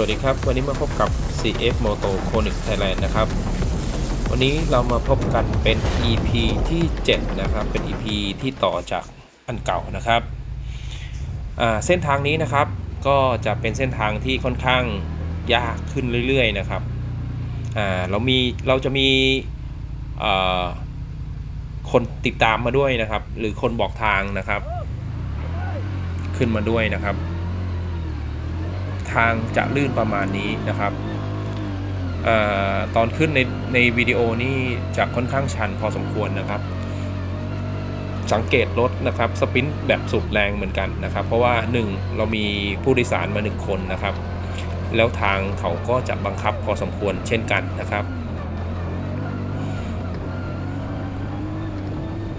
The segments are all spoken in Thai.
วัสดีครับ วันนี้มาพบกับ CF Moto Conic Thailand นะครับ วันนี้เรามาพบกันเป็น EP ที่ 7 นะครับ เป็น EP ที่ต่อจากอันเก่านะครับ เส้นทางนี้นะครับ ก็จะเป็นเส้นทางที่ค่อนข้างยากขึ้นเรื่อยๆนะครับ เรามี เราจะมีคนติดตามมาด้วยนะครับ หรือคนบอกทางนะครับ ขึ้นมาด้วยนะครับ ทางจะลื่นประมาณนี้นะครับออตอนขึ้นในในวิดีโอนี่จะค่อนข้างชันพอสมควรนะครับ สังเกตรถนะครับสปินแบบสุดแรงเหมือนกันนะครับ เพราะว่า 1 เรามีผู้โดยสารมา 1 คนนะครับ แล้วทางเขาก็จะบังคับพอสมควรเช่นกันนะครับ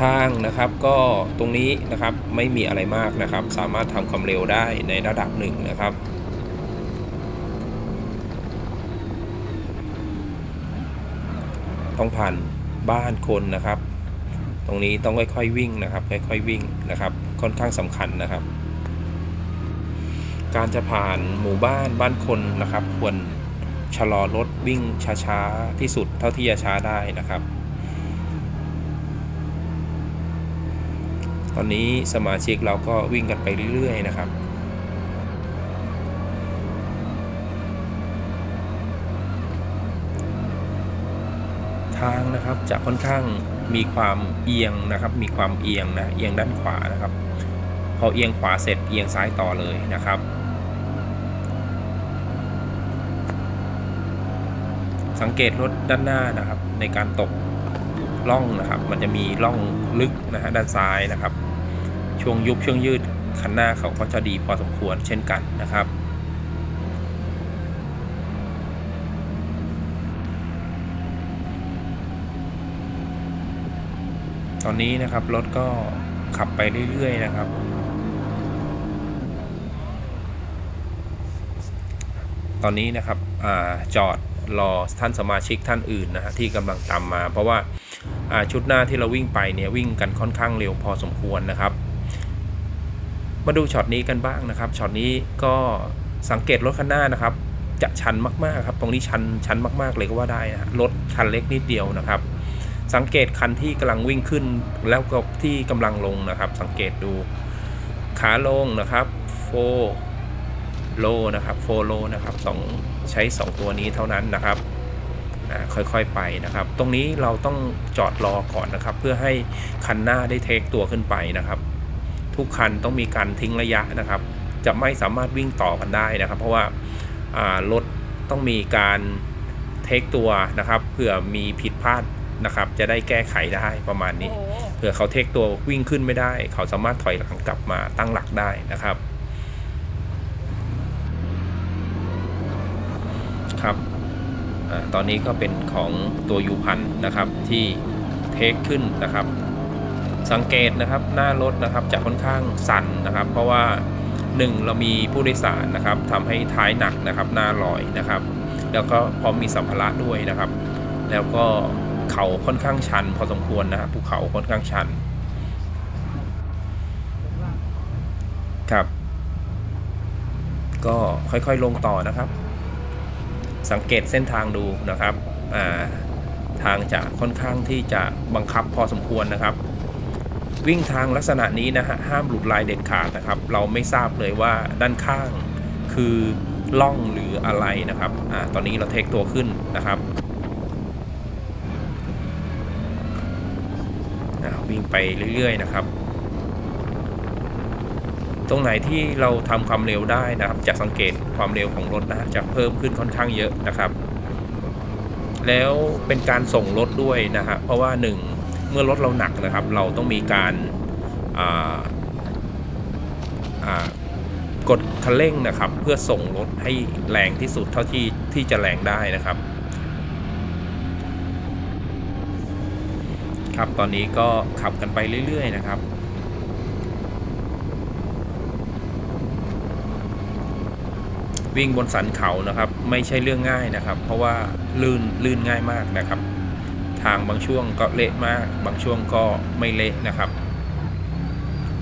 ทางนะครับก็ตรงนี้นะครับไม่มีอะไรมากนะครับ สามารถทำความเร็วได้ในระดับหนึ่งนะครับ ต้องผ่านบ้านคนนะครับ ตรงนี้ต้องค่อยๆวิ่งนะครับ ค่อยๆวิ่งนะครับ ค่อนข้างสำคัญนะครับ การจะผ่านหมู่บ้านบ้านคนนะครับ ควรชะลอรถวิ่งช้าๆที่สุดเท่าที่จะช้าได้นะครับ ตอนนี้สมาชิกเราก็วิ่งกันไปเรื่อยๆนะครับ ทาง นะครับจะค่อนข้างมีความเอียงนะครับ มีความเอียงนะเอียงด้านขวานะครับ พอเอียงขวาเสร็จเอียงซ้ายต่อเลยนะครับ สังเกตรถด้านหน้านะครับ ในการตกล่องนะครับ มันจะมีล่องลึกนะฮะด้านซ้ายนะครับ ช่วงยุบช่วงยืดคันหน้าเขาก็จะดีพอสมควรเช่นกันนะครับ ตอนนี้นะครับรถก็ขับไปเรื่อยๆนะครับ ตอนนี้นะครับอจอดรอท่านสมาชิกท่านอื่นนะฮะที่กำลังตามมา เพราะว่าชุดหน้าที่เราวิ่งไปเนี่ยวิ่งกันค่อนข้างเร็วพอสมควรนะครับ มาดูช็อตนี้กันบ้างนะครับช็อตนี้ก็สังเกตรถคันหน้านะครับ จะชันมากๆครับ ตรงนี้ชันชันมากๆเลยก็ว่าได้นะรถคันเล็กนิดเดียวนะครับ สังเกตคันที่กำลังวิ่งขึ้นแล้วก็ที่กำลังลงนะครับ สังเกตดูขาลงนะครับโฟโลนะครับโฟโลนะครับสองใช้ 2 ตัวนี้เท่านั้นนะครับค่อยๆไปนะครับ ตรงนี้เราต้องจอดรอก่อนนะครับ เพื่อให้คันหน้าได้เทคตัวขึ้นไปนะครับ ทุกคันต้องมีการทิ้งระยะนะครับ จะไม่สามารถวิ่งต่อกันได้นะครับ เพราะว่าอ่ารถต้องมีการเทคตัวนะครับเผื่อมีผิดพลาด นะครับ จะได้แก้ไขได้ประมาณนี้เผื่อเขาเทคตัววิ่งขึ้นไม่ได้ เขาสามารถถอยหลังกลับมาตั้งหลักได้นะครับครับอาตอนนี้ก็เป็นของตัวยูพันนะครับที่เทคขึ้นนะครับ สังเกตนะครับหน้ารถนะครับจะค่อนข้างสั่นนะครับ เพราะว่า 1 เรามีผู้โดยสารนะครับทำให้ท้ายหนักนะครับหน้าลอยนะครับ แล้วก็พร้อมมีสัมภาระด้วยนะครับ แล้วก็ เขาค่อนข้างชัน พอสมควรนะครับภูเขาค่อนข้างชัน ครับ ก็ค่อยๆลงต่อนะครับ สังเกตเส้นทางดูนะครับอ่าทางจะค่อนข้างที่จะบังคับพอสมควรนะครับ วิ่งทางลักษณะนี้นะฮะห้ามหลุดลายเด็ดขาดนะครับ เราไม่ทราบเลยว่าด้านข้างคือล่องหรืออะไรนะครับอ่าตอนนี้เราเทคตัวขึ้นนะครับอ่าวิ่ง ไปเรื่อย ๆ นะครับ ตรงไหนที่เราทำความเร็วได้นะครับ จะสังเกตความเร็วของรถนะฮะจะเพิ่มขึ้นค่อนข้างเยอะนะครับ แล้วเป็นการส่งรถด้วยนะฮะเพราะว่าหนึ่งเมื่อรถเราหนักนะครับ เราต้องมีการกดคันเร่งนะครับ เพื่อส่งรถให้แรงที่สุดเท่าที่ที่จะแรงได้นะครับ ครับ ตอนนี้ก็ขับกันไปเรื่อย ๆ นะครับ วิ่งบนสันเขานะครับ ไม่ใช่เรื่องง่ายนะครับ เพราะว่าลื่นลื่นง่ายมากนะครับ ทางบางช่วงก็เละมาก บางช่วงก็ไม่เละนะครับ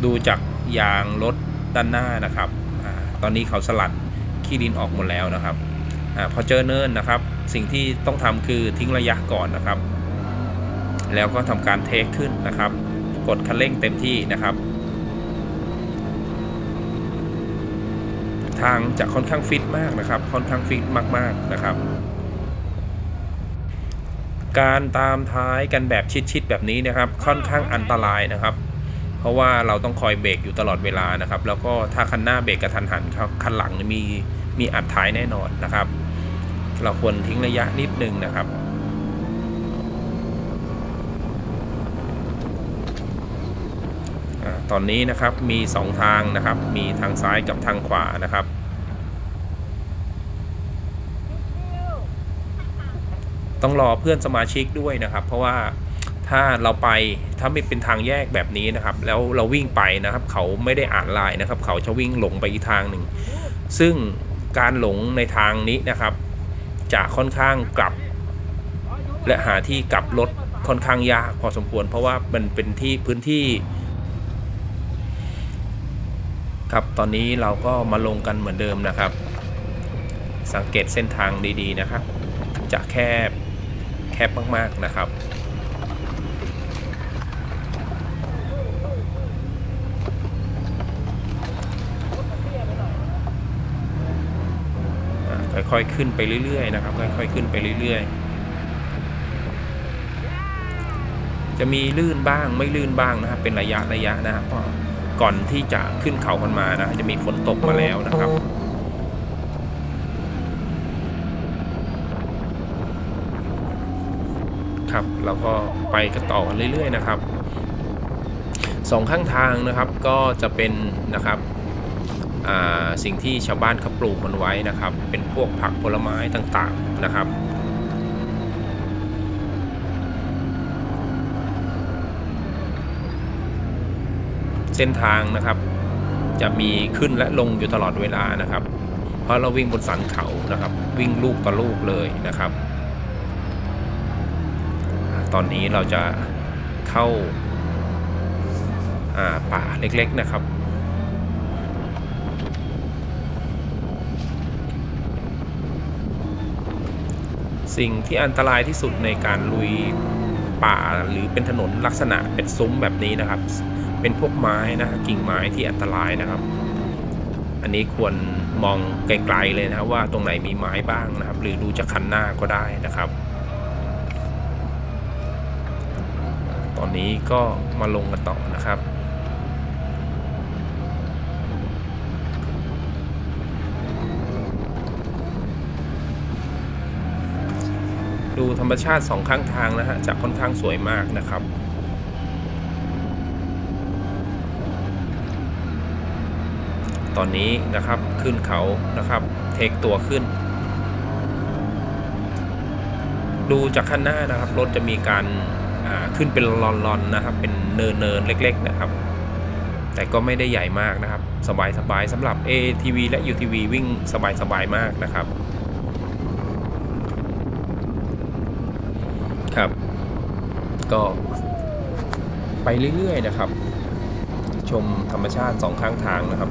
ดูจากยางรถด้านหน้านะครับอตอนนี้เขาสลัดขี้ดินออกหมดแล้วนะครับอพอเจอเนินนะครับ สิ่งที่ต้องทำคือทิ้งระยะก่อนนะครับ แล้วก็ทำการเทคขึ้นนะครับ กดคันเร่งเต็มที่นะครับ ทางจะค่อนข้างฟิตมากนะครับ ค่อนข้างฟิตมากๆนะครับ การตามท้ายกันแบบชิดๆแบบนี้นะครับ ค่อนข้างอันตรายนะครับ เพราะว่าเราต้องคอยเบรกอยู่ตลอดเวลานะครับ แล้วก็ถ้าคันหน้าเบรกกระทันหันคันหลังมีมีอัดท้ายแน่นอนนะครับ เราควรทิ้งระยะนิดนึงนะครับ อา ตอนนี้นะครับมี 2 ทางนะครับ มีทางซ้ายกับทางขวานะครับ ต้องรอเพื่อนสมาชิกด้วยนะครับ เพราะว่าถ้าเราไปถ้าไม่เป็นทางแยกแบบนี้นะครับ แล้วเราวิ่งไปนะครับ เขาไม่ได้อ่านลายนะครับ เขาจะวิ่งหลงไปอีกทางหนึ่ง ซึ่งการหลงในทางนี้นะครับจะค่อนข้างกลับ และหาที่กลับรถค่อนข้างยากพอสมควร เพราะว่ามันเป็นที่พื้นที่ ครับตอนนี้เราก็มาลงกันเหมือนเดิมนะครับ สังเกตเส้นทางดีๆนะครับ จะแคบแคบมากๆนะครับค่อยๆขึ้นไปเรื่อยๆนะครับค่อยๆขึ้นไปเรื่อยๆ จะมีลื่นบ้างไม่ลื่นบ้างนะครับเป็นระยะระยะนะครับ ก่อนที่จะขึ้นเขากันมานะจะมีฝนตกมาแล้วนะครับครับเราก็ไปกันต่อกันเรื่อยๆนะครับสองข้างทางนะครับก็จะเป็นนะครับสิ่งที่ชาวบ้านเขาปลูกมันไว้นะครับ เป็นพวกผักผลไม้ต่างๆนะครับ เส้นทางนะครับ จะมีขึ้นและลงอยู่ตลอดเวลานะครับ เพราะเราวิ่งบนสันเขานะครับ วิ่งลูกต่อลูกเลยนะครับ ตอนนี้เราจะเข้าาป่าเล็กๆนะครับสิ่งที่อันตรายที่สุดในการลุยป่าหรือเป็นถนนลักษณะเป็นซุ้มแบบนี้นะครับ เป็นพวกไม้นะกิ่งไม้ที่อันตรายนะครับ อันนี้ควรมองไกลๆเลยนะว่าตรงไหนมีไม้บ้างนะครับ หรือดูจากคันหน้าก็ได้นะครับ ตอนนี้ก็มาลงกันต่อนะครับดูธรรมชาติสองข้างทางนะฮะจะค่อนข้างสวยมากนะครับ ตอนนี้นะครับขึ้นเขานะครับเทคตัวขึ้น ดูจากข้างหน้านะครับรถจะมีการขึ้นเป็นลอนๆนะครับ เป็นเนินๆเล็ก ๆ นะครับ แต่ก็ไม่ได้ใหญ่มากนะครับ สบายๆสำหรับ ATV และ UTV วิ่งสบายๆมากนะครับครับ ก็ไปเรื่อย ๆ นะครับ ชมธรรมชาติสองข้างทางนะครับ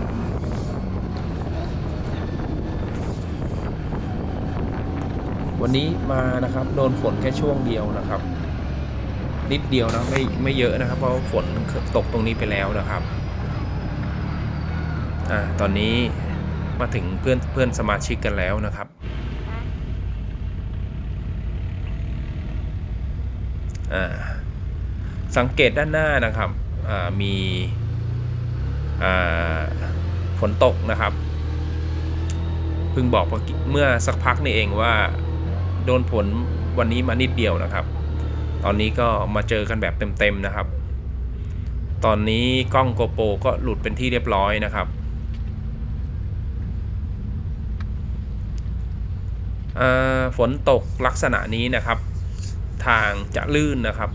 วันนี้มานะครับโดนฝนแค่ช่วงเดียวนะครับ นิดเดียวนะไม่ไม่เยอะนะครับ เพราะฝนตกตรงนี้ไปแล้วนะครับอ่าตอนนี้มาถึงเพื่อนเพื่อนสมาชิกกันแล้วนะครับอ่าสังเกตด้านหน้านะครับอ่ามีอ่าฝนตกนะครับเพิ่งบอกเมื่อสักพักนี่เองว่า โดนผลวันนี้มานิดเดียวนะครับ ตอนนี้ก็มาเจอกันแบบเต็มๆนะครับ ตอนนี้กล้องโกโปรก็หลุดเป็นที่เรียบร้อยนะครับอ่าฝนตกลักษณะนี้นะครับ ทางจะลื่นนะครับ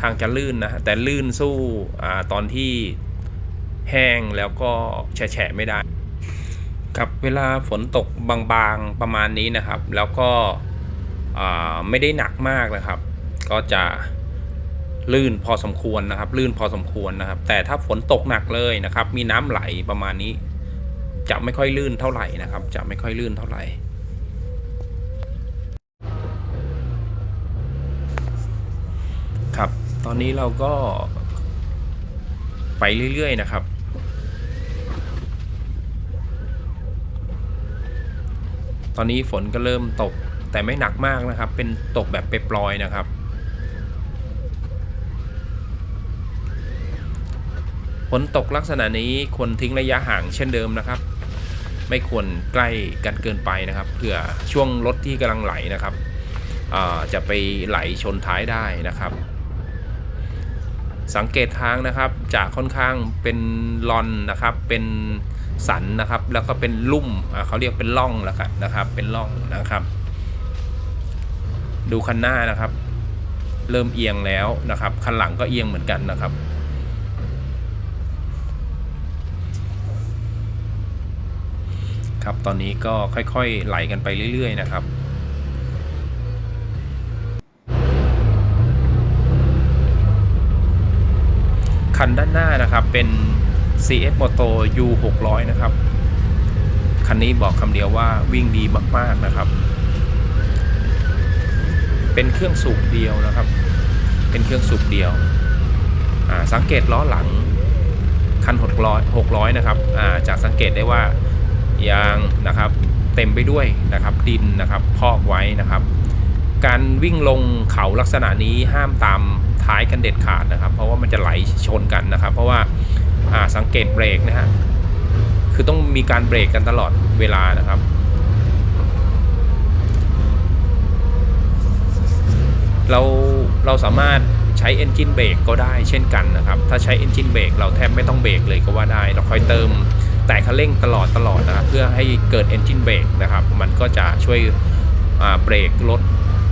ทางจะลื่นนะแต่ลื่นสู้อาตอนที่แห้งแล้วก็แฉะไม่ได้ครับเวลาฝนตกบางๆประมาณนี้นะครับ แล้วก็ ไม่ได้หนักมากนะครับ ก็จะลื่นพอสมควรนะครับ ลื่นพอสมควรนะครับ แต่ถ้าฝนตกหนักเลยนะครับ มีน้ำไหลประมาณนี้ จะไม่ค่อยลื่นเท่าไหร่นะครับ จะไม่ค่อยลื่นเท่าไหร่ครับ ตอนนี้เราก็ไปเรื่อยๆนะครับ ตอนนี้ฝนก็เริ่มตก แต่ไม่หนักมากนะครับ เป็นตกแบบเปรยนะครับ ฝนตกลักษณะนี้ควรทิ้งระยะห่างเช่นเดิมนะครับ ไม่ควรใกล้กันเกินไปนะครับเผื่อช่วงรถที่กำลังไหลนะครับจะไปไหลชนท้ายได้นะครับสังเกตทางนะครับจะค่อนข้างเป็นลอนนะครับ เป็นสันนะครับ แล้วก็เป็นลุ่มเขาเรียกเป็นล่องแล้วกันนะครับ เป็นล่องนะครับ ดูคันหน้านะครับ เริ่มเอียงแล้วนะครับคันหลังก็เอียงเหมือนกันนะครับ ครับตอนนี้ก็ค่อยๆไหลกันไปเรื่อย ๆ นะครับคันด้านหน้านะครับเป็น CF Moto U 600 นะครับ คันนี้บอกคำเดียวว่าวิ่งดีมาก ๆ นะครับ เป็นเครื่องสูบเดียวนะครับ เป็นเครื่องสูบเดียวสังเกตล้อหลังคัน600 600นะครับจากสังเกตได้ว่ายางนะครับเต็มไปด้วยนะครับดินนะครับพอกไว้นะครับ การวิ่งลงเขาลักษณะนี้ห้ามตามท้ายกันเด็ดขาดนะครับ เพราะว่ามันจะไหลชนกันนะครับ เพราะว่าอ่าสังเกตเบรกนะฮะคือต้องมีการเบรกกันตลอดเวลานะครับ เราเราสามารถใช้ Engine Brake ก็ได้เช่นกันนะครับ ถ้าใช้ Engine Brake เราแทบไม่ต้องเบรกเลยก็ว่าได้ เราคอยเติมแต่คันเร่งตลอดตลอดนะครับเพื่อให้เกิด Engine Brake นะครับ มันก็จะช่วยเบรกรถ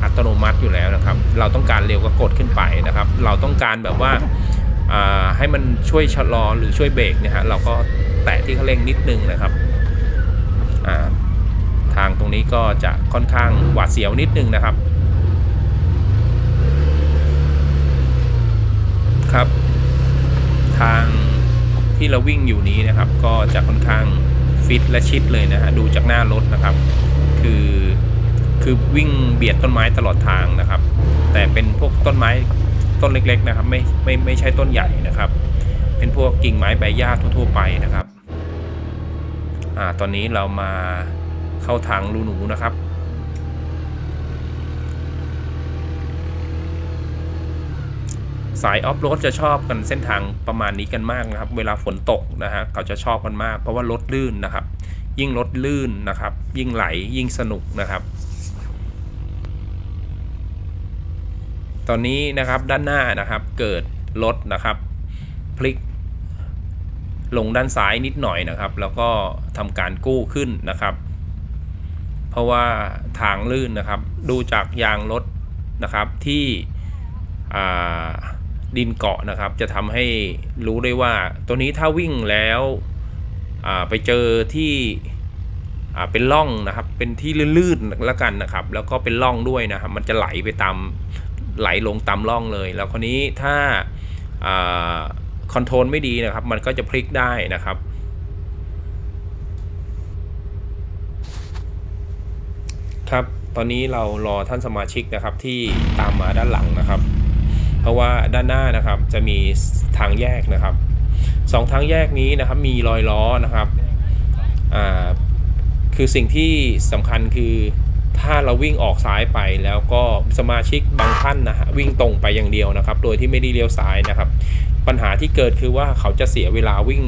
อัตโนมัติอยู่แล้วนะครับ เราต้องการเร็วก็กดขึ้นไปนะครับ เราต้องการแบบว่าให้มันช่วยชะลอหรือช่วยเบรกเนี่ยฮะเราก็แตะที่คันเร่งนิดนึงนะครับทางตรงนี้ก็จะค่อนข้างหวาดเสียวนิดนึงนะครับ ครับ ทางที่เราวิ่งอยู่นี้นะครับ ก็จะค่อนข้างฟิตและชิดเลยนะฮะดูจากหน้ารถนะครับ คือคือวิ่งเบียดต้นไม้ตลอดทางนะครับ แต่เป็นพวกต้นไม้ต้นเล็ก ๆ นะครับ ไม่ไม่ไม่ใช่ต้นใหญ่นะครับ เป็นพวกกิ่งไม้ใบหญ้าทั่ว ๆ ไปนะครับอ่าตอนนี้เรามาเข้าทางรูหนูนะครับ สายออฟโรดจะชอบกันเส้นทางประมาณนี้กันมากนะครับ เวลาฝนตกนะฮะเขาจะชอบกันมาก เพราะว่ารถลื่นนะครับ ยิ่งรถลื่นนะครับ ยิ่งไหลยิ่งสนุกนะครับ ตอนนี้นะครับด้านหน้านะครับเกิดรถนะครับ พลิก ลงด้านซ้ายนิดหน่อยนะครับ แล้วก็ทำการกู้ขึ้นนะครับ เพราะว่าทางลื่นนะครับ ดูจากยางรถนะครับที่อ่า ดินเกาะนะครับ จะทำให้รู้ได้ว่าตัวนี้ถ้าวิ่งแล้วไปเจอที่เป็นร่องนะครับ เป็นที่ลื่นๆแล้วกันนะครับ แล้วก็เป็นร่องด้วยนะครับ มันจะไหลไปตามไหลลงตามร่องเลย แล้วคนนี้ถ้าคอนโทรลไม่ดีนะครับ มันก็จะพลิกได้นะครับ ครับ ตอนนี้เรารอท่านสมาชิกนะครับที่ตามมาด้านหลังนะครับ ราะว่าด้านหน้านะครับจะมีทางแยกนะครับสองทางแยกนี้นะครับมีรอยล้อนะครับอ่าคือสิ่งที่สำคัญคือถ้าเราวิ่งออกซ้ายไปแล้วก็สมาชิกบางท่านนะฮะวิ่งตรงไปอย่างเดียวนะครับ โดยที่ไม่ได้เลี้ยวซ้ายนะครับ ปัญหาที่เกิดคือว่าเขาจะเสียเวลาวิ่ง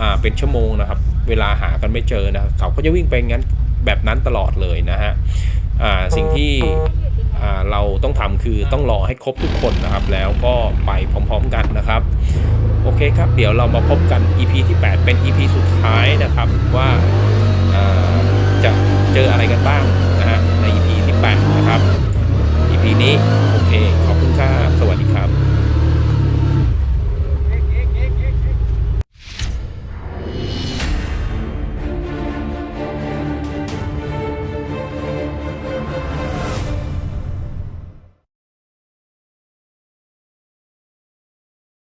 อ่าเป็นชั่วโมงนะครับ เวลาหากันไม่เจอนะเขาก็จะวิ่งไปงั้นแบบนั้นตลอดเลยนะฮะอ่าสิ่งที่ เราต้องทำคือต้องรอให้ครบทุกคนนะครับ แล้วก็ไปพร้อมๆกันนะครับ โอเคครับ เดี๋ยวเรามาพบกัน EP ที่ 8 เป็น EP สุดท้ายนะครับว่าาจะเจออะไรกันบ้างนะฮะใน EP ที่ 8 นะครับ EP นี้ โอเค ขอบคุณครับสวัสดีครับ